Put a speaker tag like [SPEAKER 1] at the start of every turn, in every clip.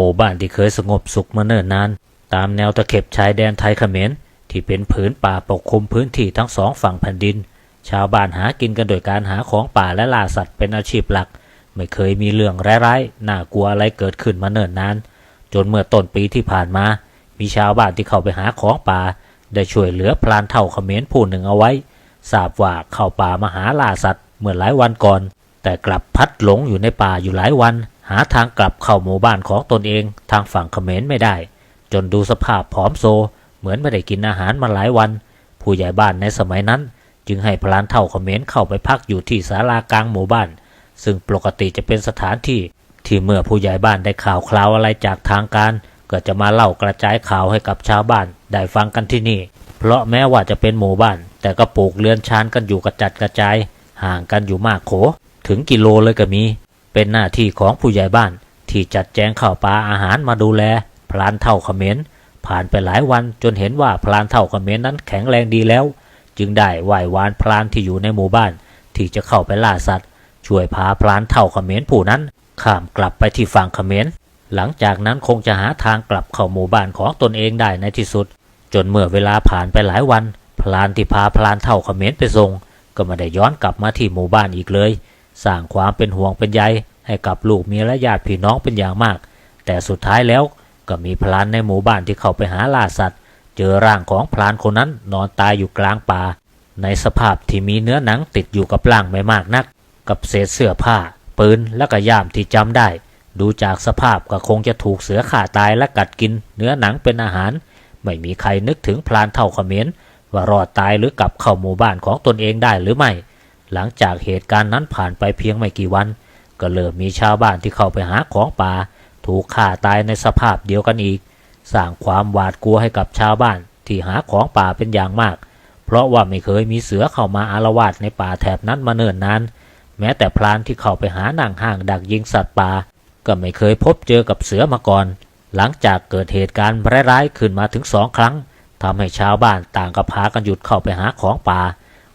[SPEAKER 1] มู่บ้านที่เคยสงบสุขมาเนิ่นนาน ตามแนวตะเข็บชายแดนไทยเขมรที่เป็นผืนป่าปกคลุมพื้นที่ทั้งสองฝั่งแผ่นดิน ชาวบ้านหากินกันโดยการหาของป่าและล่าสัตว์เป็นอาชีพหลัก ไม่เคยมีเรื่องร้ายๆน่ากลัวอะไรเกิดขึ้นมาเนิ่นนาน จนเมื่อต้นปีที่ผ่านมา มีชาวบ้านที่เข้าไปหาของป่า ได้ช่วยเหลือพลานเท่าเขมรผู้หนึ่งเอาไว้ทราบว่าเข้าป่ามาหาล่าสัตว์เมื่อหลายวันก่อน แต่กลับพัดหลงอยู่ในป่าอยู่หลายวัน หาทางกลับเข้าหมู่บ้านของตนเองทางฝั่งเขมรไม่ได้ จนดูสภาพผอมโซ เหมือนไม่ได้กินอาหารมาหลายวัน ผู้ใหญ่บ้านในสมัยนั้น จึงให้พลานเท่าเขมรเข้าไปพักอยู่ที่ศาลากลางหมู่บ้าน ซึ่งปกติจะเป็นสถานที่ที่เมื่อผู้ใหญ่บ้านได้ข่าวคราวอะไรจากทางการ ก็จะมาเล่ากระจายข่าวให้กับชาวบ้านได้ฟังกันที่นี่ เพราะแม้ว่าจะเป็นหมู่บ้าน แต่ก็ปลูกเรือนชานกันอยู่กระจัดกระจาย ห่างกันอยู่มากโข ถึงกิโลเลยก็มี เป็นหน้าที่ของผู้ใหญ่บ้านที่จัดแจงข้าวปลาอาหารมาดูแล พลานเท่าเขมรผ่านไปหลายวันจนเห็นว่าพลานเท่าเขมรนั้นแข็งแรงดีแล้ว จึงได้ไหว้วานพลานที่อยู่ในหมู่บ้าน ที่จะเข้าไปล่าสัตว์ ช่วยพาพลานเท่าเขมรผู้นั้นข้ามกลับไปที่ฝั่งเขมรหลังจากนั้นคงจะหาทางกลับเข้าหมู่บ้านของตนเองได้ในที่สุด จนเมื่อเวลาผ่านไปหลายวัน พลานที่พาพลานเท่าเขมรไปส่งก็ไม่ได้ย้อนกลับมาที่หมู่บ้านอีกเลย สร้างความเป็นห่วงเป็นใยให้กับลูกเมียและญาติพี่น้องเป็นอย่างมาก แต่สุดท้ายแล้วก็มีพลานในหมู่บ้านที่เข้าไปหาล่าสัตว์ เจอร่างของพลานคนนั้นนอนตายอยู่กลางป่า ในสภาพที่มีเนื้อหนังติดอยู่กับร่างไม่มากนัก กับเศษเสื้อผ้า ปืนและก็ย่ามที่จำได้ ดูจากสภาพก็คงจะถูกเสือข่าตายและกัดกิน เนื้อหนังเป็นอาหาร ไม่มีใครนึกถึงพลานเท่าเขมรว่ารอดตายหรือกลับเข้าหมู่บ้านของตนเองได้หรือไม่ หลังจากเหตุการณ์นั้นผ่านไปเพียงไม่กี่วัน ก็เริ่มมีชาวบ้านที่เข้าไปหาของป่า ถูกฆ่าตายในสภาพเดียวกันอีก สร้างความหวาดกลัวให้กับชาวบ้านที่หาของป่าเป็นอย่างมาก เพราะว่าไม่เคยมีเสือเข้ามาอารวาสในป่าแถบนั้นมาเนิ่นนานแม้แต่พรานที่เข้าไปหาหนังห้างดักยิงสัตว์ป่าก็ไม่เคยพบเจอกับเสือมาก่อน หลังจากเกิดเหตุการณ์ร้ายๆขึ้นมาถึงสองครั้งทำให้ชาวบ้านต่างก็พากันหยุดเข้าไปหาของป่า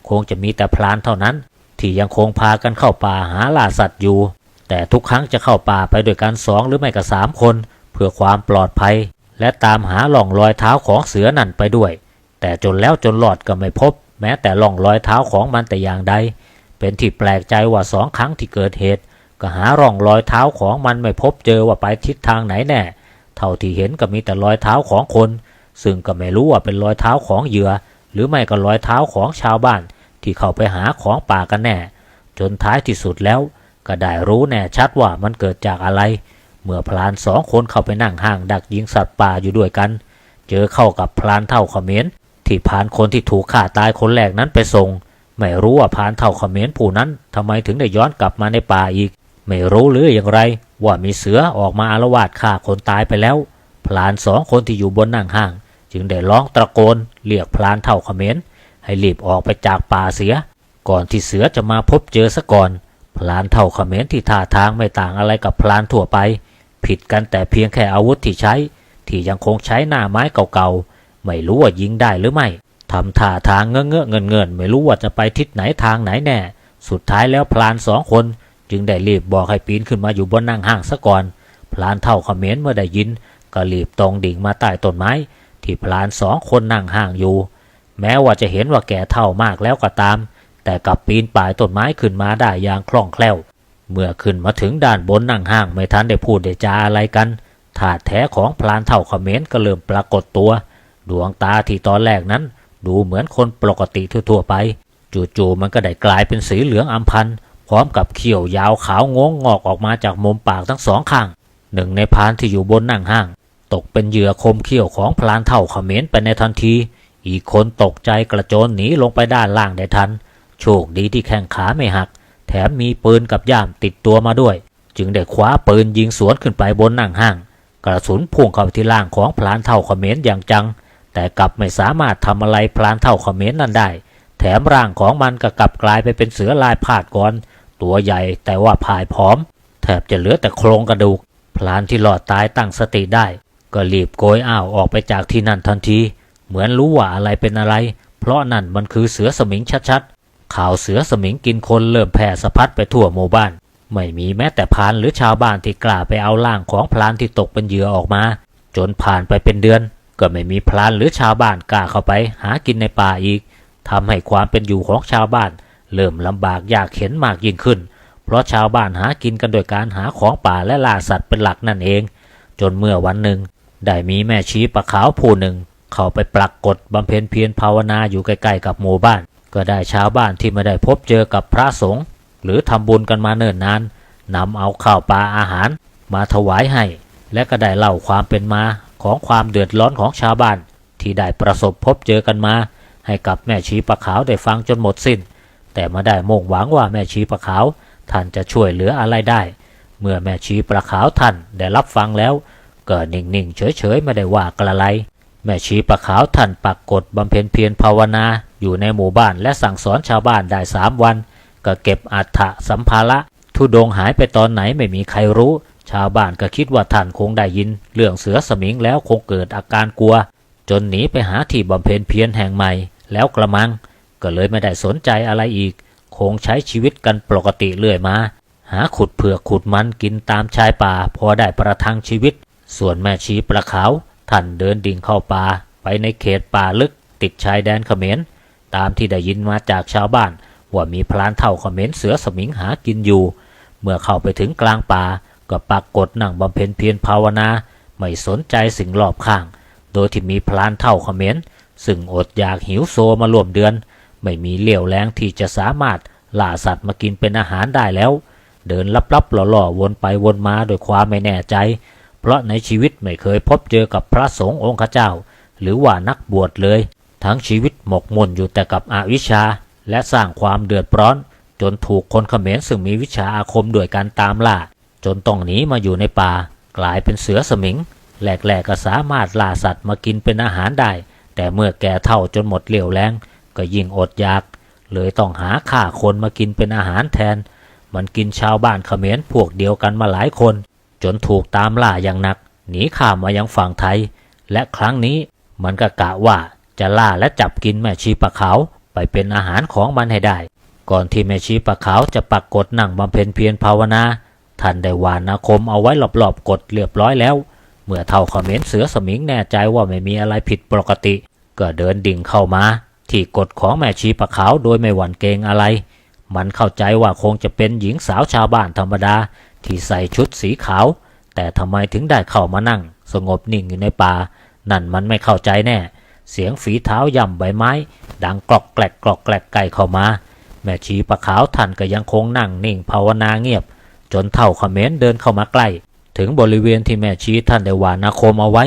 [SPEAKER 1] คงจะมีแต่พรานเท่านั้น ที่ยังคงพากันเข้าป่าหาล่าสัตว์อยู่ แต่ทุกครั้งจะเข้าป่าไปด้วยกันสองหรือไม่ก็สามคน เพื่อความปลอดภัย และตามหาหล่องรอยเท้าของเสือนั่นไปด้วย แต่จนแล้วจนหลอดก็ไม่พบ แม้แต่หล่องรอยเท้าของมันแต่อย่างใด เป็นที่แปลกใจว่าสองครั้งที่เกิดเหตุ ก็หาร่องรอยเท้าของมันไม่พบเจอว่าไปทิศทางไหนแน่ เท่าที่เห็นก็มีแต่รอยเท้าของคน ซึ่งก็ไม่รู้ว่าเป็นรอยเท้าของเหยื่อหรือไม่ก็รอยเท้าของชาวบ้าน ที่เข้าไปหาของป่ากันแน่ จนท้ายที่สุดแล้ว ก็ได้รู้แน่ชัดว่ามันเกิดจากอะไร เมื่อพลานสองคนเข้าไปนั่งห้างดักยิงสัตว์ป่าอยู่ด้วยกัน เจอเข้ากับพลานเท่าเขมรที่พานคนที่ถูกฆ่าตายคนแรกนั้นไปส่ง ไม่รู้ว่าพานเท่าเขมรผู้นั้นทำไมถึงได้ย้อนกลับมาในป่าอีก ไม่รู้หรืออย่างไร ว่ามีเสือออกมาอารวาสฆ่าคนตายไปแล้ว พลานสองคนที่อยู่บนนั่งห้าง จึงได้ร้องตะโกนเรียกพลานเท่าเขมร ให้รีบออกไปจากป่าเสีย ก่อนที่เสือจะมาพบเจอซะก่อน พลานเท่าเขมรที่ท่าทางไม่ต่างอะไรกับพลานทั่วไป ผิดกันแต่เพียงแค่อาวุธที่ใช้ ที่ยังคงใช้หน้าไม้เก่าๆ ไม่รู้ว่ายิงได้หรือไม่ทำท่าทางเงอะเงอะเงินเงินไม่รู้ว่าจะไปทิศไหนทางไหนแน่ สุดท้ายแล้วพลานสองคน จึงได้รีบบอกให้ปีนขึ้นมาอยู่บนนั่งห้างซะก่อน พลานเท่าเขมรเมื่อได้ยินก็รีบตรงดิ่งมาใต้ต้นไม้ ที่พลานสองคนนั่งห้างอยู่ แม้ว่าจะเห็นว่าแก่เท่ามากแล้วก็ตาม แต่กลับปีนป่ายต้นไม้ขึ้นมาได้อย่างคล่องแคล่ว เมื่อขึ้นมาถึงด้านบนนั่งห้างไม่ทันได้พูดได้จาอะไรกันถาดแท้ของพลานเท่าเขมรก็เริ่มปรากฏตัว ดวงตาที่ตอนแรกนั้น ดูเหมือนคนปกติทั่วๆไป จู่ๆมันก็ได้กลายเป็นสีเหลืองอำพันพร้อมกับเขี้ยวยาวขาวงงงอกออกมาจากมุมปากทั้งสองข้าง หนึ่งในพานที่อยู่บนนั่งห้าง ตกเป็นเหยื่อคมเขี้ยวของพลานเท่าเขมรไปในทันที อีกคนตกใจกระโจนหนีลงไปด้านล่างได้ทัน โชคดีที่แข้งขาไม่หัก แถมมีปืนกับย่ามติดตัวมาด้วย จึงได้คว้าปืนยิงสวนขึ้นไปบนนั่งห้าง กระสุนพุ่งเข้าไปที่ล่างของพลานเท่าเขมรอย่างจัง แต่กลับไม่สามารถทำอะไรพลานเท่าเขมรนั่นได้ แถมร่างของมันก็กลับกลายไปเป็นเสือลายพาดก่อน ตัวใหญ่แต่ว่าผายผอม แทบจะเหลือแต่โครงกระดูก พลานที่หลอดตายตั้งสติได้ ก็รีบโกยอ้าวออกไปจากที่นั่นทันที เหมือนรู้ว่าอะไรเป็นอะไร เพราะนั่นมันคือเสือสมิงชัดๆ ข่าวเสือสมิงกินคนเริ่มแพร่สะพัดไปทั่วหมู่บ้าน ไม่มีแม้แต่พานหรือชาวบ้านที่กล้าไปเอาร่างของพรานที่ตกเป็นเหยื่อออกมา จนผ่านไปเป็นเดือน ก็ไม่มีพรานหรือชาวบ้านกล้าเข้าไป หากินในป่าอีกทำให้ความเป็นอยู่ของชาวบ้าน เริ่มลำบากยากเข็นมากยิ่งขึ้น เพราะชาวบ้านหากินกันโดยการหาของป่าและล่าสัตว์เป็นหลักนั่นเอง จนเมื่อวันหนึ่งได้มีแม่ชีปะขาวผู้หนึ่ง เข้าไปปรากฏบำเพ็ญเพียรภาวนาอยู่ใกล้ๆกับหมู่บ้าน ก็ได้ชาวบ้านที่ไม่ได้พบเจอกับพระสงฆ์หรือทำบุญกันมาเนิ่นนานนำเอาข้าวปลาอาหารมาถวายให้ และก็ได้เล่าความเป็นมาของความเดือดร้อนของชาวบ้าน ที่ได้ประสบพบเจอกันมา ให้กับแม่ชีปะขาวได้ฟังจนหมดสิ้น แต่ม่ได้มุ่งหวังว่าแม่ชีปะขาวท่านจะช่วยเหลืออะไรได้ เมื่อแม่ชีปะขาวท่านได้รับฟังแล้ว ก็นิ่งๆเฉยๆไม่ได้ว่ากระไร แม่ชีปะขาวท่านปักกฎบำเพ็ญเพียรภาวนาอยู่ในหมู่บ้านและสั่งสอนชาวบ้านได้สามวัน ก็เก็บอัฐสัมภาระทุดงหายไปตอนไหนไม่มีใครรู้ ชาวบ้านก็คิดว่าท่านคงได้ยิน เรื่องเสือสมิงแล้วคงเกิดอาการกลัว จนหนีไปหาที่บำเพ็ญเพียรแห่งใหม่ แล้วกระมัง ก็เลยไม่ได้สนใจอะไรอีก คงใช้ชีวิตกันปกติเรื่อยมา หาขุดเผือกขุดมันกินตามชายป่า พอได้ประทังชีวิต ส่วนแม่ชีปลาขาว ท่านเดินดิ่งเข้าป่าไปในเขตป่าลึกติดชายแดนเขมร ตามที่ได้ยินมาจากชาวบ้าน ว่ามีพลานเท่าเขมรเสือสมิงหากินอยู่ เมื่อเข้าไปถึงกลางป่าก็ปรากฏนั่งบำเพ็ญเพียรภาวนา ไม่สนใจสิ่งรอบข้าง โดยที่มีพลานเท่าเขมรซึ่งอดอยากหิวโซมาร่วมเดือน ไม่มีเลี่ยวแรงที่จะสามารถล่าสัตว์มากินเป็นอาหารได้แล้ว เดินลับๆหล่อๆวนไปวนมาโดยความไม่แน่ใจ เพราะในชีวิตไม่เคยพบเจอกับพระสงฆ์องค์เจ้า หรือว่านักบวชเลย ทั้งชีวิตหมกมุ่นอยู่แต่กับอวิชชา และสร้างความเดือดร้อน จนถูกคนเขมรซึ่งมีวิชาอาคมด้วยการตามล่า จนต้องหนีมาอยู่ในป่า กลายเป็นเสือสมิงแหลกๆก็สามารถล่าสัตว์มากินเป็นอาหารได้ แต่เมื่อแก่เท่าจนหมดเรี่ยวแรงก็ยิ่งอดอยาก เลยต้องหาฆ่าคนมากินเป็นอาหารแทน มันกินชาวบ้านเขมรพวกเดียวกันมาหลายคน จนถูกตามล่าอย่างหนัก หนีข้ามมายังฝั่งไทย และครั้งนี้มันก็กะว่าจะล่าและจับกินแม่ชีปะขาวไปเป็นอาหารของมันให้ได้ ก่อนที่แม่ชีปะขาวจะปักกดนั่งบำเพ็ญเพียรภาวนาท่านได้วานอาคมเอาไว้รอบๆกดเรียบร้อยแล้ว เมื่อเท่าเขมรเสือสมิงแน่ใจว่าไม่มีอะไรผิดปกติ ก็เดินดิ่งเข้ามา ที่กฎของแม่ชีปะขาวโดยไม่หวั่นเกรงอะไร มันเข้าใจว่าคงจะเป็นหญิงสาวชาวบ้านธรรมดา ที่ใส่ชุดสีขาว แต่ทำไมถึงได้เข้ามานั่ง สงบนิ่งอยู่ในป่า นั่นมันไม่เข้าใจแน่ เสียงฝีเท้าย่ำใบไม้ ดังกรอกแกลกกรอกแกลกไก่เข้ามา แม่ชีปะขาวท่านก็ยังคงนั่งนิ่งภาวนาเงียบ จนเท่าเขมรเดินเข้ามาใกล้ ถึงบริเวณที่แม่ชีท่านได้วานาคมเอาไว้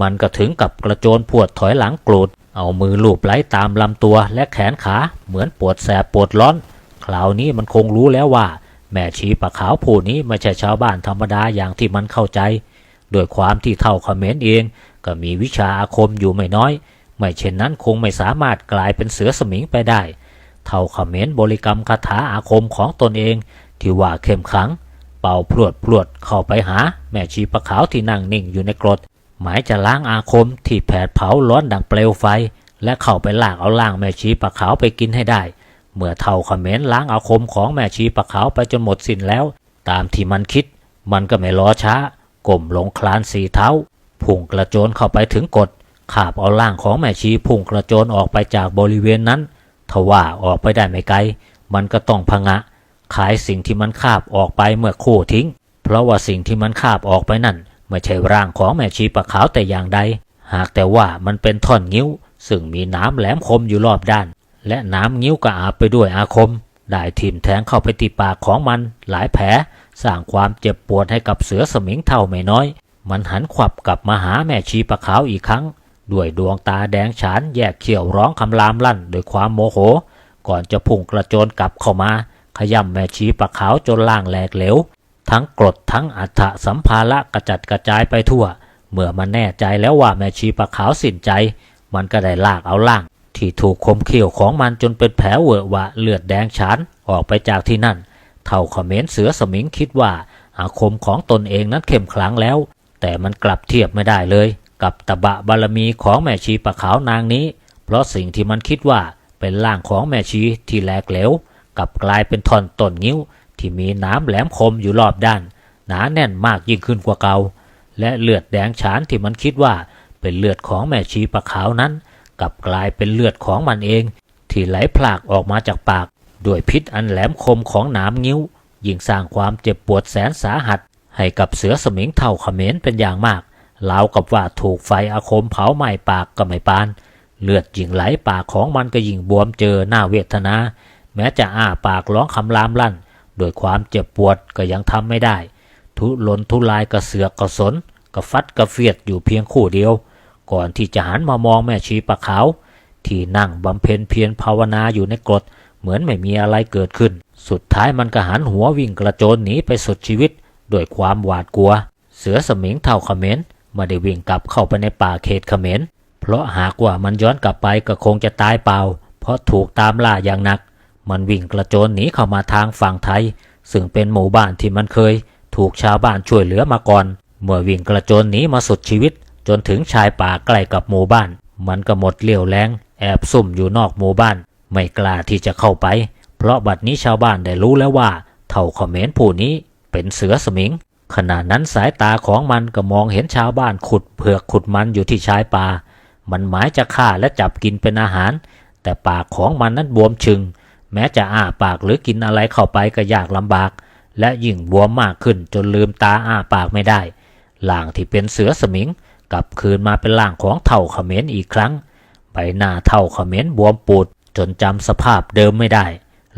[SPEAKER 1] มันก็ถึงกับกระโจนพวดถอยหลังกรูดเอามือลูบไล้ตามลำตัวและแขนขาเหมือนปวดแสบปวดร้อน คราวนี้มันคงรู้แล้วว่า แม่ชีปะขาวผู้นี้ไม่ใช่ชาวบ้านธรรมดาอย่างที่มันเข้าใจ ด้วยความที่เท่าเขมรเอง ก็มีวิชาอาคมอยู่ไม่น้อย ไม่เช่นนั้นคงไม่สามารถกลายเป็นเสือสมิงไปได้ เท่าเขมรบริกรรมคาถาอาคมของตนเอง ที่ว่าเข้มขลัง เป่าพรวดพรวดเข้าไปหา แม่ชีปะขาวที่นั่งนิ่งอยู่ในกรดหมายจะล้างอาคมที่แผดเผาร้อนดังเปลวไฟ และเข้าไปลากเอาล่างแม่ชีปะขาวไปกินให้ได้ เมื่อเท่าเขมรล้างอาคมของแม่ชีปะขาวไปจนหมดสิ้นแล้ว ตามที่มันคิด มันก็ไม่รอช้าก้มลงคลานสีเท้าพุ่งกระโจนเข้าไปถึงกดขาบเอาล่างของแม่ชีพุ่งกระโจนออกไปจากบริเวณนั้นทว่าออกไปได้ไม่ไกล มันก็ต้องพะงะ ขายสิ่งที่มันคาบออกไปเมื่อคู่ทิ้ง เพราะว่าสิ่งที่มันคาบออกไปนั่นไม่ใช่ร่างของแม่ชีปะขาวแต่อย่างใด หากแต่ว่ามันเป็นท่อนงิ้ว ซึ่งมีน้ำแหลมคมอยู่รอบด้าน และน้ำงิ้วก็อาบไปด้วยอาคม ได้ทิ่มแทงเข้าไปที่ปากของมันหลายแผล สร้างความเจ็บปวดให้กับเสือสมิงเท่าไม่น้อย มันหันขวับกลับมาหาแม่ชีปะขาวอีกครั้ง ด้วยดวงตาแดงฉานแยกเขี้ยวร้องคำรามลั่นด้วยความโมโห ก่อนจะพุ่งกระโจนกลับเข้ามา ขย่ำแม่ชีปะขาวจนล่างแหลกเหลว ทั้งกรดทั้งอัฐสัมภาระกระจัดกระจายไปทั่ว เมื่อมันแน่ใจแล้วว่าแม่ชีปะขาวสิ้นใจ มันก็ได้ลากเอาล่าง ที่ถูกคมเขี้ยวของมันจนเป็นแผลเวอะหวะเลือดแดงฉานออกไปจากที่นั่น เท่าเขมรเสือสมิงคิดว่าอาคมของตนเองนั้นเข้มขลังแล้ว แต่มันกลับเทียบไม่ได้เลย กับตะบะบารมีของแม่ชีปะขาวนางนี้ เพราะสิ่งที่มันคิดว่าเป็นร่างของแม่ชีที่แหลกเหลวกับกลายเป็นท่อนต้นงิ้ว ที่มีน้ำแหลมคมอยู่รอบด้าน หนาแน่นมากยิ่งขึ้นกว่าเก่าและเลือดแดงฉานที่มันคิดว่าเป็นเลือดของแม่ชีปะขาวนั้น กลับกลายเป็นเลือดของมันเอง ที่ไหลพลากออกมาจากปาก ด้วยพิษอันแหลมคมของหนามงิ้ว ยิ่งสร้างความเจ็บปวดแสนสาหัส ให้กับเสือสมิงเท่าเขมรเป็นอย่างมากราวกับว่าถูกไฟอาคมเผาไหม้ปากก็ไม่ปาน เลือดยิ่งไหลปากของมันก็ยิ่งบวมเจอหน้าเวทนา แม้จะอ้าปากร้องคำรามลั่นโดยความเจ็บปวดก็ยังทำไม่ได้ ทุลนทุลายกระเสือกกระสนกระฟัดกระเฟียดอยู่เพียงคู่เดียว ก่อนที่จะหันมามองแม่ชีปะขาว ที่นั่งบำเพ็ญเพียรภาวนาอยู่ในกรดเหมือนไม่มีอะไรเกิดขึ้น สุดท้ายมันก็หันหัววิ่งกระโจนหนีไปสุดชีวิตด้วยความหวาดกลัว เสือสมิงเท่าเขมรไม่ได้วิ่งกลับเข้าไปในป่าเขตเขมรเพราะหากว่ามันย้อนกลับไปก็คงจะตายเปล่า เพราะถูกตามล่าอย่างหนัก มันวิ่งกระโจนหนีเข้ามาทางฝั่งไทย ซึ่งเป็นหมู่บ้านที่มันเคย ถูกชาวบ้านช่วยเหลือมาก่อน เมื่อวิ่งกระโจนหนีมาสุดชีวิต จนถึงชายป่าใกล้กับหมู่บ้าน มันก็หมดเลี่ยวแรงแอบซุ่มอยู่นอกหมู่บ้าน ไม่กล้าที่จะเข้าไป เพราะบัดนี้ชาวบ้านได้รู้แล้วว่า เท่าเขมรผู้นี้เป็นเสือสมิง ขณะนั้นสายตาของมันก็มองเห็นชาวบ้านขุดเผือกขุดมันอยู่ที่ชายป่า มันหมายจะฆ่าและจับกินเป็นอาหาร แต่ปากของมันนั้นบวมชึง แม้จะอ้าปากหรือกินอะไรเข้าไปก็ยากลำบาก และยิ่งบวมมากขึ้นจนลืมตาอ้าปากไม่ได้ล่างที่เป็นเสือสมิง กลับคืนมาเป็นล่างของเท่าเขมรอีกครั้ง ใบหน้าเท่าเขมรบวมปูดจนจำสภาพเดิมไม่ได้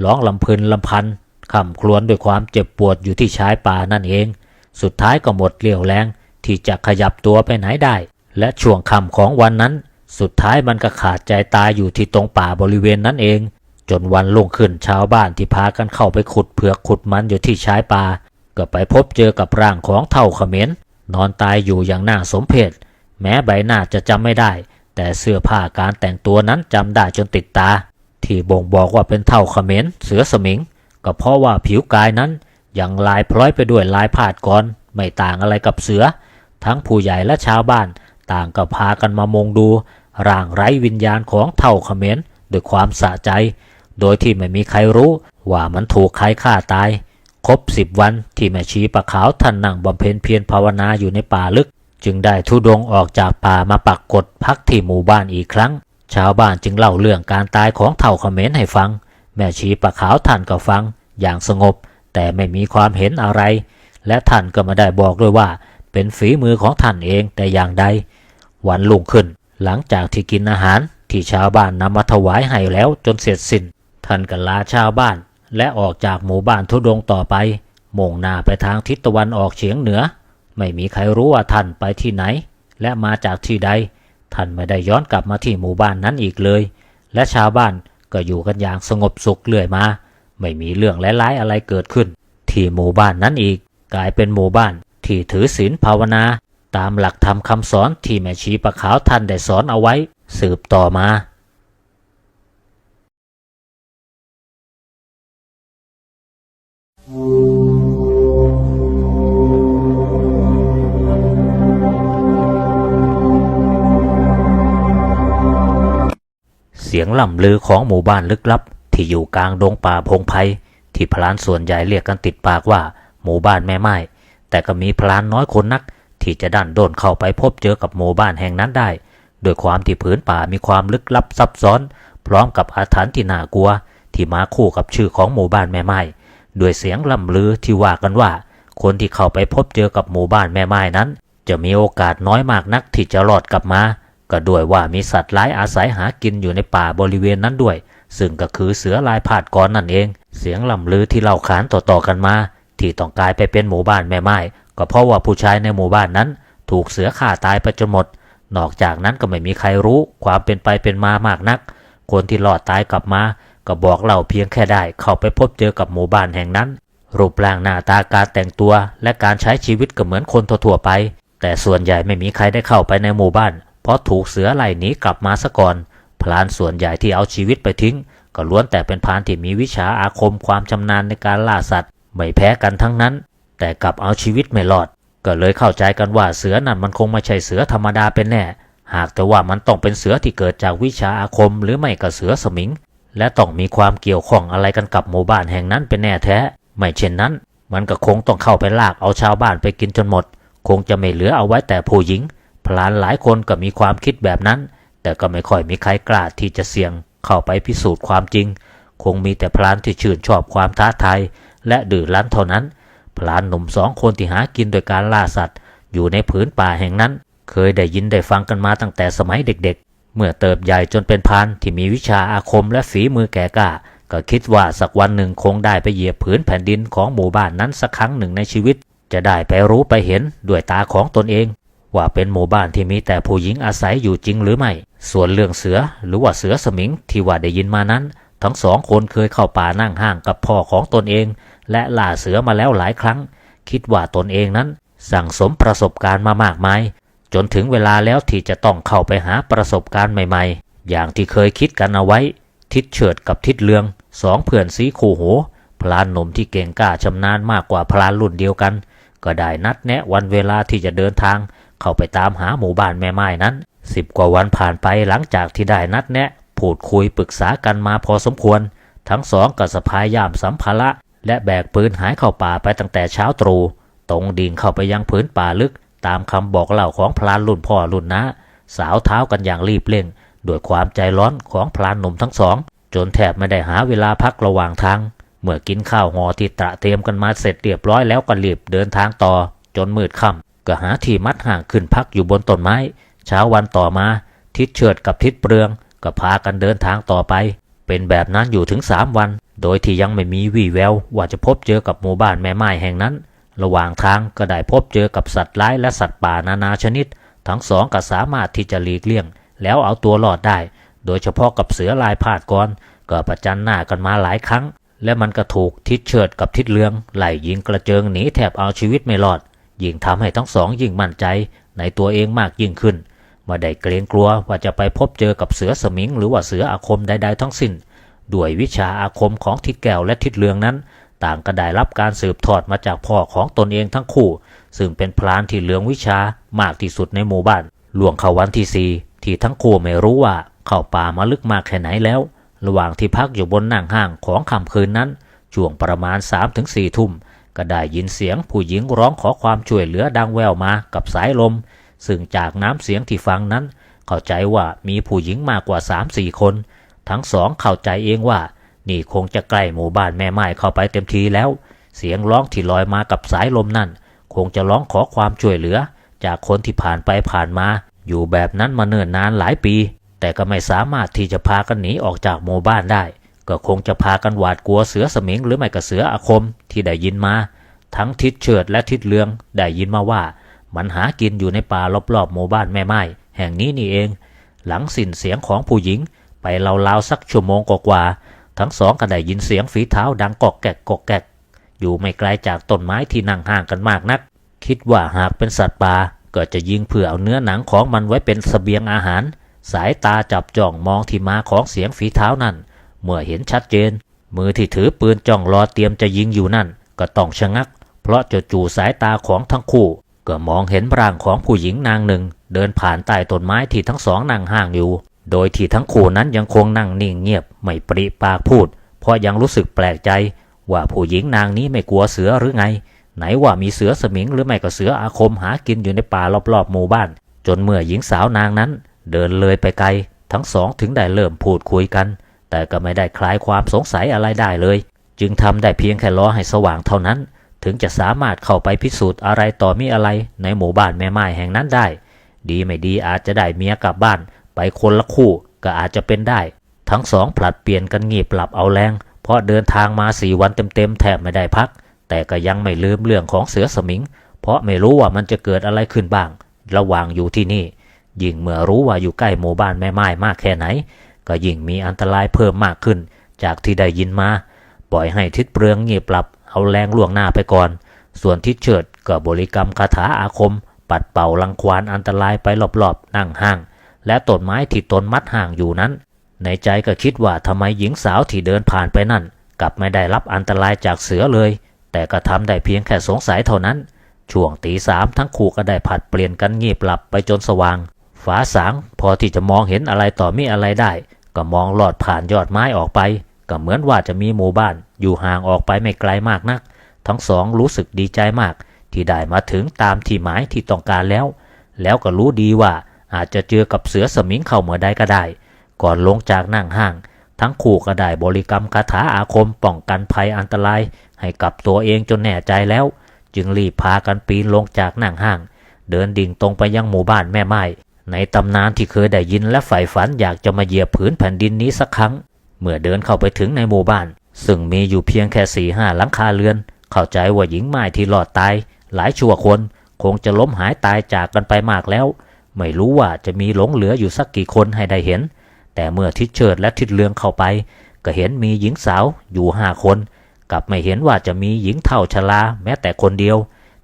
[SPEAKER 1] ร้องลำพึนลำพันคำครวญด้วยความเจ็บปวดอยู่ที่ชายป่านั่นเอง สุดท้ายก็หมดเรี่ยวแรงที่จะขยับตัวไปไหนได้ และช่วงค่ำของวันนั้น สุดท้ายมันก็ขาดใจตายอยู่ที่ตรงป่าบริเวณนั้นเอง จนวันรุ่งขึ้นชาวบ้านที่พากันเข้าไปขุดเผือกขุดมันอยู่ที่ชายป่าก็ไปพบเจอกับร่างของเท่าเขมร นอนตายอยู่อย่างน่าสมเพชแม้ใบหน้าจะจำไม่ได้ แต่เสื้อผ้าการแต่งตัวนั้นจำได้จนติดตา ที่บ่งบอกว่าเป็นเท่าเขมรเสือสมิง ก็เพราะว่าผิวกายนั้นยังลายพร้อยไปด้วยลายผาดกรไม่ต่างอะไรกับเสือ ทั้งผู้ใหญ่และชาวบ้านต่างก็พากันมามองดู ร่างไร้วิญญาณของเท่าเขมรด้วยความสะใจ โดยที่ไม่มีใครรู้ว่ามันถูกใครฆ่าตาย ครบสิบวันที่แม่ชีปะขาวท่านนั่งบำเพ็ญเพียรภาวนาอยู่ในป่าลึก จึงได้ทุดงออกจากป่ามาปักกดพักที่หมู่บ้านอีกครั้ง ชาวบ้านจึงเล่าเรื่องการตายของเท่าเขมรให้ฟัง แม่ชีปะขาวท่านก็ฟัง อย่างสงบ แต่ไม่มีความเห็นอะไร และท่านก็ไม่ได้บอกด้วยว่า เป็นฝีมือของท่านเองแต่อย่างใดวันลุ่งขึ้น หลังจากที่กินอาหารที่ชาวบ้านนำมาถวายให้แล้วจนเสร็จสิ้นท่านก็ลาชาวบ้าน และออกจากหมู่บ้านทุดงต่อไปมุ่งหน้าไปทางทิศตะวันออกเฉียงเหนือ ไม่มีใครรู้ว่าท่านไปที่ไหน และมาจากที่ใด ท่านไม่ได้ย้อนกลับมาที่หมู่บ้านนั้นอีกเลย และชาวบ้านก็อยู่กันอย่างสงบสุขเรื่อยมา ไม่มีเรื่องร้ายๆอะไรเกิดขึ้น ที่หมู่บ้านนั้นอีก กลายเป็นหมู่บ้านที่ถือศีลภาวนา ตามหลักธรรมคำสอนที่แม่ชีปะขาวท่านได้สอนเอาไว้ สืบต่อมา เสียงล่ำลือของหมู่บ้านลึกลับ ที่อยู่กลางดงป่าพงไพรที่พลานส่วนใหญ่เรียกกันติดปากว่า หมู่บ้านแม่ไม้แต่ก็มีพลานน้อยคนนัก ที่จะดันโดนเข้าไปพบเจอกับหมู่บ้านแห่งนั้นได้โดยความที่ผืนป่ามีความลึกลับซับซ้อน พร้อมกับอาถรรพ์ที่น่ากลัว ที่มาคู่กับชื่อของหมู่บ้านแม่ไม้ ด้วยเสียงล่ำลือที่ว่ากันว่า คนที่เข้าไปพบเจอกับหมู่บ้านแม่ไม้นั้น จะมีโอกาสน้อยมากนักที่จะรอดกลับมา ก็ด้วยว่ามีสัตว์ร้ายอาศัยหากินอยู่ในป่าบริเวณนั้นด้วย ซึ่งก็คือเสือลายผาดกรนั่นเอง เสียงล่ำลือที่เล่าขานต่อๆกันมา ที่ต้องกลายไปเป็นหมู่บ้านแม่ไม้ก็เพราะว่าผู้ชายในหมู่บ้านนั้น ถูกเสือฆ่าตายไปจนหมด นอกจากนั้นก็ไม่มีใครรู้ความเป็นไปเป็นมามากนัก คนที่รอดตายกลับมา ก็บอกเล่าเพียงแค่ได้เข้าไปพบเจอกับหมู่บ้านแห่งนั้น รูปร่างหน้าตาการแต่งตัวและการใช้ชีวิตก็เหมือนคนทั่วๆไป แต่ส่วนใหญ่ไม่มีใครได้เข้าไปในหมู่บ้าน เพราะถูกเสือไล่หนีกลับมาซะก่อนพลานส่วนใหญ่ที่เอาชีวิตไปทิ้ง ก็ล้วนแต่เป็นพรานที่มีวิชาอาคมความชำนาญในการล่าสัตว์ไม่แพ้กันทั้งนั้น แต่กลับเอาชีวิตไม่รอด ก็เลยเข้าใจกันว่าเสือนั่นมันคงไม่ใช่เสือธรรมดาเป็นแน่ หากแต่ว่ามันต้องเป็นเสือที่เกิดจากวิชาอาคมหรือไม่ก็เสือสมิง และต้องมีความเกี่ยวข้องอะไรกันกับหมู่บ้านแห่งนั้นเป็นแน่แท้ ไม่เช่นนั้น มันก็คงต้องเข้าไปลากเอาชาวบ้านไปกินจนหมด คงจะไม่เหลือเอาไว้แต่ผู้หญิง พลานหลายคนก็มีความคิดแบบนั้น แต่ก็ไม่ค่อยมีใครกล้าที่จะเสี่ยง เข้าไปพิสูจน์ความจริง คงมีแต่พลานที่ชื่นชอบความท้าทายและดื้อรั้นเท่านั้น พลานหนุ่มสองคนที่หากินโดยการล่าสัตว์ อยู่ในผืนป่าแห่งนั้น เคยได้ยินได้ฟังกันมาตั้งแต่สมัยเด็กๆ เมื่อเติบใหญ่จนเป็นพรานที่มีวิชาอาคมและฝีมือแก่กล้าก็คิดว่าสักวันหนึ่งคงได้ไปเหยียบผืนแผ่นดินของหมู่บ้านนั้นสักครั้งหนึ่งในชีวิต จะได้ไปรู้ไปเห็นด้วยตาของตนเอง ว่าเป็นหมู่บ้านที่มีแต่ผู้หญิงอาศัยอยู่จริงหรือไม่ ส่วนเรื่องเสือหรือว่าเสือสมิงที่ว่าได้ยินมานั้น ทั้งสองคนเคยเข้าป่านั่งห้างกับพ่อของตนเอง และล่าเสือมาแล้วหลายครั้ง คิดว่าตนเองนั้น สั่งสมประสบการณ์มามากมาย จนถึงเวลาแล้วที่จะต้องเข้าไปหาประสบการณ์ใหม่ๆ อย่างที่เคยคิดกันเอาไว้ ทิดเฉิดกับทิดเลืองสองเพื่อนสีคู่หูพลานหนุ่มที่เก่งกล้าชำนาญมากกว่าพลานรุ่นเดียวกัน ก็ได้นัดแนะวันเวลาที่จะเดินทาง เข้าไปตามหาหมู่บ้านแม่ไม้นั้นสิบกว่าวันผ่านไปหลังจากที่ได้นัดแนะ พูดคุยปรึกษากันมาพอสมควร ทั้งสองก็สะพายย่ามสัมภาระและแบกปืนหายเข้าป่าไปตั้งแต่เช้าตรู่ตรงดิ่งเข้าไปยังพื้นป่าลึก ตามคำบอกเล่าของพลานรุ่นพ่อรุ่นน้าสาวเท้ากันอย่างรีบเร่งด้วยความใจร้อนของพลานหนุ่มทั้งสอง จนแทบไม่ได้หาเวลาพักระหว่างทาง เมื่อกินข้าวห่อที่ตระเตรียมกันมาเสร็จเรียบร้อยแล้วก็รีบเดินทางต่อ จนมืดค่ำก็หาที่มัดห่างขึ้นพักอยู่บนต้นไม้ เช้าวันต่อมา ทิศเฉิดกับทิศเปลือง ก็พากันเดินทางต่อไป เป็นแบบนั้นอยู่ถึงสามวัน โดยที่ยังไม่มีวี่แววว่าจะพบเจอกับหมู่บ้านแม่ไม้แห่งนั้น ระหว่างทางก็ได้พบเจอกับสัตว์ร้ายและสัตว์ป่านานาชนิด ทั้งสองก็สามารถที่จะหลีกเลี่ยง แล้วเอาตัวรอดได้ โดยเฉพาะกับเสือลายพาดกรก็ประจันหน้ากันมาหลายครั้ง และมันก็ถูกทิศเฉิดกับทิศเลืองไล่ยิงกระเจิงหนีแทบเอาชีวิตไม่รอด ยิ่งทำให้ทั้งสองยิ่งมั่นใจ ในตัวเองมากยิ่งขึ้นม่ได้เกรงกลัวว่าจะไปพบเจอกับเสือสมิงหรือว่าเสืออาคมใดๆทั้งสิ้นด้วยวิชาอาคมของทิศแก้วและทิศเลืองนั้น ต่างก็ได้รับการสืบทอดมาจากพ่อของตนเองทั้งคู่ ซึ่งเป็นพลานที่เลืองวิชามากที่สุดในหมู่บ้านล่วงเข้าวันที่สี่ที่ทั้งคู่ไม่รู้ว่าเข้าป่ามาลึกมากแค่ไหนแล้ว ระหว่างที่พักอยู่บนนั่งห้างของค่ำคืนนั้น ช่วงประมาณ3าถึงสี่ทุ่ม ก็ได้ยินเสียงผู้หญิงร้องขอความช่วยเหลือดังแววมากับสายลม ซึ่งจากน้ำเสียงที่ฟังนั้น เข้าใจว่ามีผู้หญิงมากกว่า3ามสี่คน ทั้งสองเข้าใจเองว่า นี่คงจะใกล้หมู่บ้านแม่ไม้เข้าไปเต็มทีแล้ว เสียงร้องที่ลอยมากับสายลมนั่น คงจะร้องขอความช่วยเหลือ จากคนที่ผ่านไปผ่านมา อยู่แบบนั้นมาเนิ่นนานหลายปี แต่ก็ไม่สามารถที่จะพากันหนีออกจากหมู่บ้านได้ ก็คงจะพากันหวาดกลัวเสือสมิงหรือไม่ก็เสืออาคมที่ได้ยินมา ทั้งทิศเฉิดและทิศเลืองได้ยินมาว่า มันหากินอยู่ในป่ารอบๆหมู่บ้านแม่ไม้แห่งนี้นี่เอง หลังสิ้นเสียงของผู้หญิงไปราวๆสักชั่วโมงกว่าๆ ทั้งสองก็ได้ยินเสียงฝีเท้าดังกอกแกกกอกแกก อยู่ไม่ไกลจากต้นไม้ที่นั่งห่างกันมากนัก คิดว่าหากเป็นสัตว์ป่าก็จะยิงเพื่อเอาเนื้อหนังของมันไว้เป็นเสบียงอาหาร สายตาจับจ้องมองที่มาของเสียงฝีเท้านั่น เมื่อเห็นชัดเจน มือที่ถือปืนจ้องรอเตรียมจะยิงอยู่นั่น ก็ต้องชะงัก เพราะจู่สายตาของทั้งคู่ ก็มองเห็นร่างของผู้หญิงนางหนึ่ง เดินผ่านใต้ต้นไม้ที่ทั้งสองนั่งห่างอยู่ โดยที่ทั้งคู่นั้นยังคงนั่งนิ่งเงียบไม่ปริปากพูด เพราะยังรู้สึกแปลกใจ ว่าผู้หญิงนางนี้ไม่กลัวเสือหรือไง ไหนว่ามีเสือสมิงหรือไม่ก็เสืออาคมหากินอยู่ในป่ารอบๆหมู่บ้าน จนเมื่อหญิงสาวนางนั้น เดินเลยไปไกล ทั้งสองถึงได้เริ่มพูดคุยกัน แต่ก็ไม่ได้คลายความสงสัยอะไรได้เลย จึงทำได้เพียงแค่รอให้สว่างเท่านั้น ถึงจะสามารถเข้าไปพิสูจน์อะไรต่อมีอะไรในหมู่บ้านแม่ไม้แห่งนั้นได้ ดีไม่ดีอาจจะได้เมียกลับบ้าน ไปคนละคู่ก็อาจจะเป็นได้ ทั้งสองผลัดเปลี่ยนกันงีบหลับเอาแรง เพราะเดินทางมาสี่วันเต็มๆแทบไม่ได้พัก แต่ก็ยังไม่ลืมเรื่องของเสือสมิง เพราะไม่รู้ว่ามันจะเกิดอะไรขึ้นบ้าง ระหว่างอยู่ที่นี่ ยิ่งเมื่อรู้ว่าอยู่ใกล้หมู่บ้านแม่ไม้มากแค่ไหน ก็ยิ่งมีอันตรายเพิ่มมากขึ้น จากที่ได้ยินมาปล่อยให้ทิศเปลืองเงียบหลับเอาแรงล่วงหน้าไปก่อน ส่วนทิศเฉิดก็บริกรรมคาถาอาคม ปัดเป่าลังควานอันตรายไปรอบๆนั่งห้าง และต้นไม้ที่ตนมัดห่างอยู่นั้น ในใจก็คิดว่าทำไมหญิงสาวที่เดินผ่านไปนั่น กลับไม่ได้รับอันตรายจากเสือเลย แต่ก็ทำได้เพียงแค่สงสัยเท่านั้น ช่วงตีสามทั้งคู่ก็ได้ผัดเปลี่ยนกันงีบหลับไปจนสว่างฟ้าสางพอที่จะมองเห็นอะไรต่อมีอะไรได้ ก็มองลอดผ่านยอดไม้ออกไป ก็เหมือนว่าจะมีหมู่บ้าน อยู่ห่างออกไปไม่ไกลมากนัก ทั้งสองรู้สึกดีใจมาก ที่ได้มาถึงตามที่หมายที่ต้องการแล้ว แล้วก็รู้ดีว่า อาจจะเจอกับเสือสมิงเข้าเมื่อใดก็ได้ ก่อนลงจากนั่งห้าง ทั้งคู่ก็ได้บริกรรมคาถาอาคมป้องกันภัยอันตราย ให้กับตัวเองจนแน่ใจแล้ว จึงรีบพากันปีนลงจากนั่งห้าง เดินดิ่งตรงไปยังหมู่บ้านแม่ไม้ในตำนานที่เคยได้ยินและใฝ่ฝันอยากจะมาเหยียบผืนแผ่นดินนี้สักครั้ง เมื่อเดินเข้าไปถึงในหมู่บ้าน ซึ่งมีอยู่เพียงแค่สี่ห้าหลังคาเรือน เข้าใจว่าหญิงไม้ที่รอดตาย หลายชั่วคน คงจะล้มหายตายจากกันไปมากแล้ว ไม่รู้ว่าจะมีหลงเหลืออยู่สักกี่คนให้ได้เห็น แต่เมื่อทิดเชิดและทิดเลืองเข้าไป ก็เห็นมีหญิงสาวอยู่ห้าคนกลับไม่เห็นว่าจะมีหญิงเท่าชราแม้แต่คนเดียว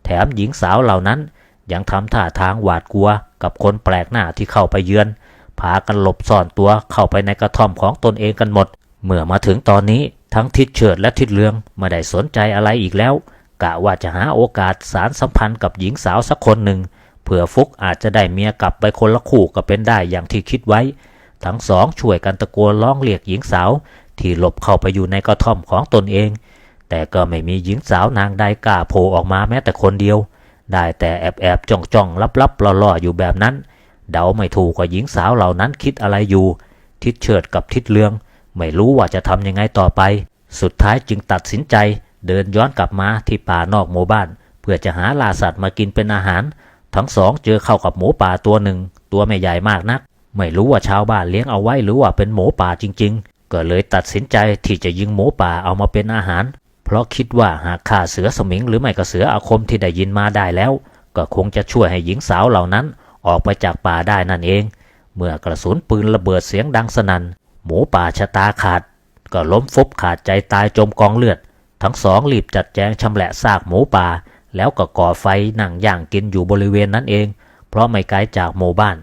[SPEAKER 1] แถมหญิงสาวเหล่านั้น ยังทำท่าทางหวาดกลัว กับคนแปลกหน้าที่เข้าไปเยือนพากันหลบซ่อนตัวเข้าไปในกระท่อมของตนเองกันหมด เมื่อมาถึงตอนนี้ทั้งทิดเฉิดและทิดเลืองไม่ได้สนใจอะไรอีกแล้ว กะว่าจะหาโอกาสสารสัมพันธ์กับหญิงสาวสักคนหนึ่ง ผื่อฟุกอาจจะได้เมียกลับไปคนละคู่ก็เป็นได้อย่างที่คิดไว้ ทั้งสองช่วยกันตะโกนร้องเรียกหญิงสาว ที่หลบเข้าไปอยู่ในกระท่อมของตนเอง แต่ก็ไม่มีหญิงสาวนางใดกล้าโผล่ออกมาแม้แต่คนเดียว ได้แต่แอบแอบจ้องจ้องลับลับล่อๆอยู่แบบนั้น เดาไม่ถูกว่าหญิงสาวเหล่านั้นคิดอะไรอยู่ ทิดเฉิดกับทิดเลือง ไม่รู้ว่าจะทำยังไงต่อไป สุดท้ายจึงตัดสินใจ เดินย้อนกลับมาที่ป่านอกหมู่บ้าน เพื่อจะหาลาสัตว์มากินเป็นอาหาร ทั้งสองเจอเข้ากับหมูป่าตัวหนึ่ง ตัวไม่ใหญ่มากนัก ไม่รู้ว่าชาวบ้านเลี้ยงเอาไว้หรือว่าเป็นหมูป่าจริง ๆ ก็เลยตัดสินใจที่จะยิงหมูป่าเอามาเป็นอาหาร เพราะคิดว่าหากฆ่าเสือสมิงหรือไม่ก็เสืออาคมที่ได้ยินมาได้แล้ว ก็คงจะช่วยให้หญิงสาวเหล่านั้น ออกไปจากป่าได้นั่นเอง เมื่อกระสุนปืนระเบิดเสียงดังสนั่นหมูป่าชะตาขาด ก็ล้มฟุบขาดใจตายจมกองเลือด ทั้งสองรีบจัดแจงชำแหละซากหมูป่า แล้วก็ก่อไฟนั่งย่างกินอยู่บริเวณนั้นเอง เพราะไม่ไกลจากหมู่บ้าน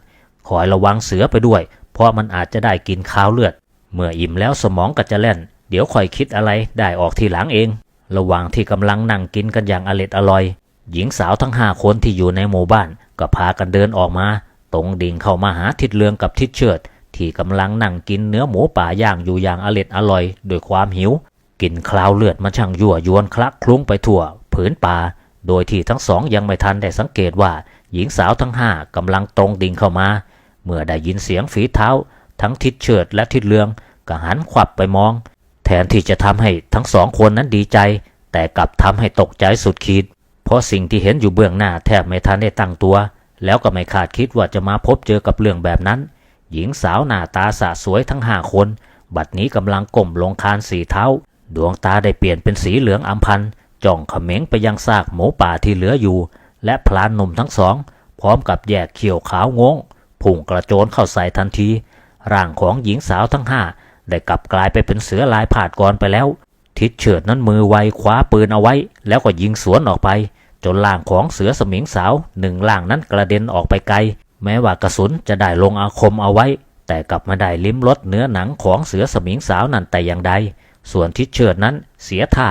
[SPEAKER 1] คอยระวังเสือไปด้วย เพราะมันอาจจะได้กินข้าวเลือด เมื่ออิ่มแล้วสมองก็จะแล่น เดี๋ยวคอยคิดอะไรได้ออกทีหลังเอง ระหว่างที่กำลังนั่งกินกันอย่างอร็ดอร่อย หญิงสาวทั้งห้าคนที่อยู่ในหมู่บ้าน ก็พากันเดินออกมา ตรงดิ่งเข้ามาหาทิดเลืองกับทิดเชิด ที่กำลังนั่งกินเนื้อหมูป่าย่างอยู่อย่างอร็ดอร่อยด้วยความหิวกลิ่นคลาวเลือดมันช่างยั่วยวนคละคลุ้งไปทั่วผืนป่า โดยที่ทั้งสองยังไม่ทันได้สังเกตว่าหญิงสาวทั้งห้ากำลังตรงดิ่งเข้ามา เมื่อได้ยินเสียงฝีเท้า ทั้งทิดเฉิดและทิดเลืองก็หันขวับไปมอง แทนที่จะทำให้ทั้งสองคนนั้นดีใจ แต่กลับทำให้ตกใจสุดขีด เพราะสิ่งที่เห็นอยู่เบื้องหน้าแทบไม่ทันได้ตั้งตัว แล้วก็ไม่คาดคิดว่าจะมาพบเจอกับเรื่องแบบนั้น หญิงสาวหน้าตาสะสวยทั้งห้าคน บัดนี้กำลังก้มลงคานสีเท้า ดวงตาได้เปลี่ยนเป็นสีเหลืองอำพัน จ้องเขม็งไปยังซากหมูป่าที่เหลืออยู่ และพลานหนุ่มทั้งสอง พร้อมกับแยกเขียวขาวงงพุ่งกระโจนเข้าใส่ทันที ร่างของหญิงสาวทั้งห้าได้กลับกลายไปเป็นเสือลายผาดกรไปแล้ว ทิดเฉิดนั้นมือไวคว้าปืนเอาไว้ แล้วก็ยิงสวนออกไป จนล่างของเสือสมิงสาวหนึ่งล่างนั้นกระเด็นออกไปไกล แม้ว่ากระสุนจะได้ลงอาคมเอาไว้ แต่กลับมาได้ลิ้มรสเนื้อหนังของเสือสมิงสาวนั่นแต่อย่างใด ส่วนทิดเฉิดนั้นเสียท่า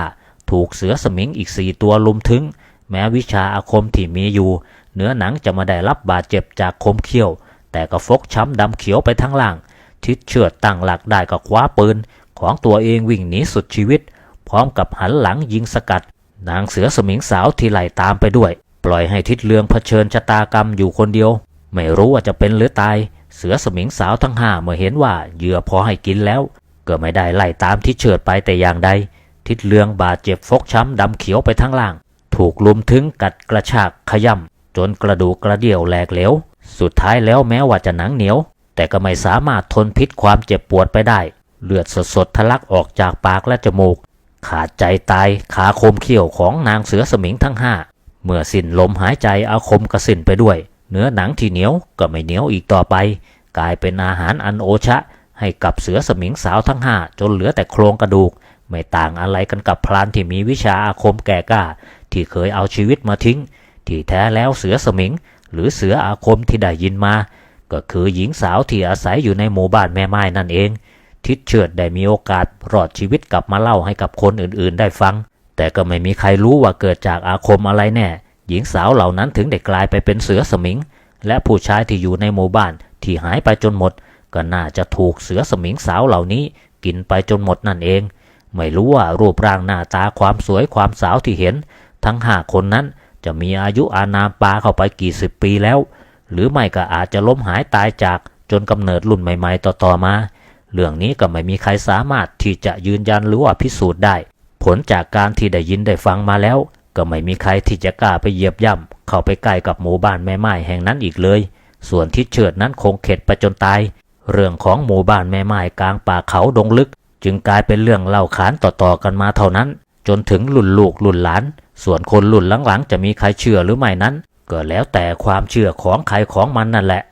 [SPEAKER 1] ถูกเสือสมิงอีกสี่ตัวลุมถึง แม้วิชาอาคมที่มีอยู่ เนื้อหนังจะมาได้รับบาดเจ็บจากคมเขี้ยว แต่ก็ฟกช้ำดำเขียวไปทั้งล่าง ทิดเฉิดตั้งหลักได้ก็คว้าปืน ของตัวเองวิ่งหนีสุดชีวิต พร้อมกับหันหลังยิงสกัด นางเสือสมิงสาวที่ไล่ตามไปด้วย ปล่อยให้ทิดเลืองเผชิญชะตากรรมอยู่คนเดียว ไม่รู้ว่าจะเป็นหรือตาย เสือสมิงสาวทั้งห้าเมื่อเห็นว่าเหยื่อพอให้กินแล้วก็ไม่ได้ไล่ตามทิดเฉิดไปแต่อย่างใด ทิดเลืองบาดเจ็บฟกช้ำดำเขียวไปทั้งล่าง ถูกลุมถึงกัดกระชากขย่ำจนกระดูกกระเดี่ยวแหลกเหลว สุดท้ายแล้วแม้ว่าจะหนังเหนียว แต่ก็ไม่สามารถทนพิษความเจ็บปวดไปได้ เลือดสดๆทะลักออกจากปากและจมูก ขาดใจตายขาคมเขี้ยวของนางเสือสมิงทั้งห้าเมื่อสิ้นลมหายใจอาคมกระสินไปด้วย เนื้อหนังที่เหนียวก็ไม่เหนียวอีกต่อไป กลายเป็นอาหารอันโอชะให้กับเสือสมิงสาวทั้งห้าจนเหลือแต่โครงกระดูก ไม่ต่างอะไรกันกับพรานที่มีวิชาอาคมแก่กล้า ที่เคยเอาชีวิตมาทิ้ง ที่แท้แล้วเสือสมิง หรือเสืออาคมที่ได้ยินมา ก็คือหญิงสาวที่อาศัยอยู่ในหมู่บ้านแม่ไม้นั่นเอง ทิดเชิดได้มีโอกาสรอดชีวิตกลับมาเล่าให้กับคนอื่นๆ ได้ฟัง แต่ก็ไม่มีใครรู้ว่าเกิดจากอาคมอะไรแน่ หญิงสาวเหล่านั้นถึงได้กลายไปเป็นเสือสมิง และผู้ชายที่อยู่ในหมู่บ้านที่หายไปจนหมด ก็น่าจะถูกเสือสมิงสาวเหล่านี้ กินไปจนหมดนั่นเอง ไม่รู้ว่ารูปร่างหน้าตาความสวยความสาวที่เห็น ทั้งห้าคนนั้นจะมีอายุอานามปาเข้าไปกี่สิบปีแล้ว หรือไม่ก็อาจจะล้มหายตายจากจนกำเนิดรุ่นใหม่ ๆ ต่อๆมา เรื่องนี้ก็ไม่มีใครสามารถที่จะยืนยันหรือว่าพิสูจน์ได้ ผลจากการที่ได้ยินได้ฟังมาแล้ว ก็ไม่มีใครที่จะกล้าไปเหยียบย่ำเข้าไปใกล้กับหมู่บ้านแม่ไม้แห่งนั้นอีกเลย ส่วนที่เฉิดนั้นคงเข็ดไปจนตาย เรื่องของหมู่บ้านแม่ไม้กลางป่าเขาดงลึก จึงกลายเป็นเรื่องเล่าขานต่อๆกันมาเท่านั้น จนถึงรุ่นลูกรุ่นหลาน ส่วนคนรุ่นหลังๆ จะมีใครเชื่อหรือไม่นั้น ก็แล้วแต่ความเชื่อของใครของมันนั่นแหละ